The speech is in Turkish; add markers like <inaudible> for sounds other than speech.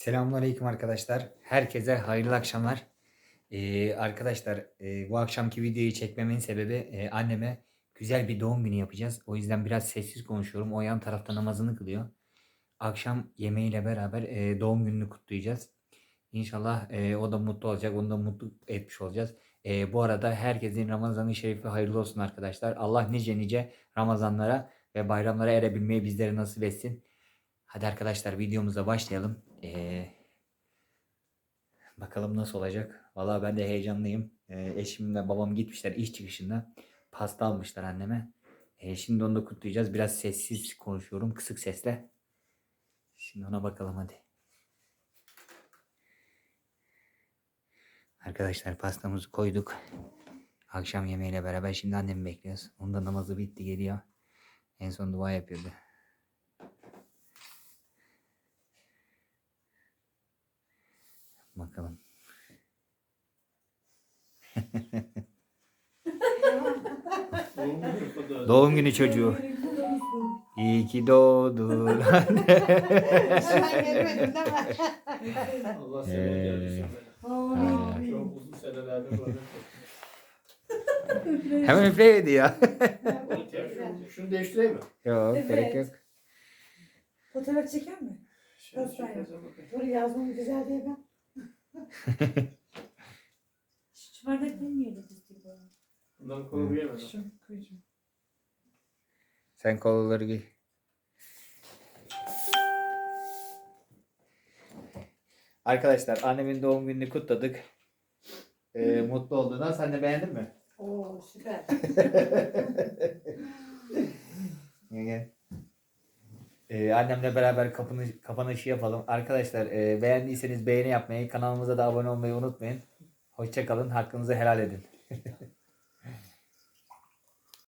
Selamünaleyküm arkadaşlar. Herkese hayırlı akşamlar. Ee, arkadaşlar e, bu akşamki videoyu çekmemin sebebi e, anneme güzel bir doğum günü yapacağız. O yüzden biraz sessiz konuşuyorum. O yan tarafta namazını kılıyor. Akşam yemeğiyle beraber e, doğum gününü kutlayacağız. İnşallah e, o da mutlu olacak. Onu da mutlu etmiş olacağız. E, bu arada herkesin Ramazan-ı Şerifi hayırlı olsun arkadaşlar. Allah nice nice Ramazanlara ve bayramlara erebilmeyi bizlere nasip etsin. Hadi arkadaşlar videomuza başlayalım. Ee, bakalım nasıl olacak. Valla ben de heyecanlıyım. Ee, eşimle babam gitmişler iş çıkışında. Pasta almışlar anneme. Ee, şimdi onu da kutlayacağız. Biraz sessiz konuşuyorum. Kısık sesle. Şimdi ona bakalım hadi. Arkadaşlar pastamızı koyduk. Akşam yemeğiyle beraber şimdi annemi bekliyoruz. Onun da namazı bitti geliyor. En son dua yapıyordu. Bakalım. Doğum günü çocuğu. İyi ki doğdun. Değil mi? Allah Ee, seni gelmesin. Çok uzun böyle. Hemen üfleyedi ya. Şunu- değiştireyim mi? yok Evet. gerek yok. Fotoğraf çeker mi? Şöyle yani? çekeceğim bakayım. Dur yazmam güzel diye ben. Şu bardak benim yerde dizdi bu. Bundan konu yemedim. Şu koyacağım. Sen kolaları giy. Arkadaşlar annemin doğum gününü kutladık. Ee, mutlu olduğuna sen de beğendin mi? Oo süper. <laughs> Ee, annemle beraber kapını, kapanışı yapalım. Arkadaşlar e, beğendiyseniz beğeni yapmayı, kanalımıza da abone olmayı unutmayın. Hoşçakalın, hakkınızı helal edin.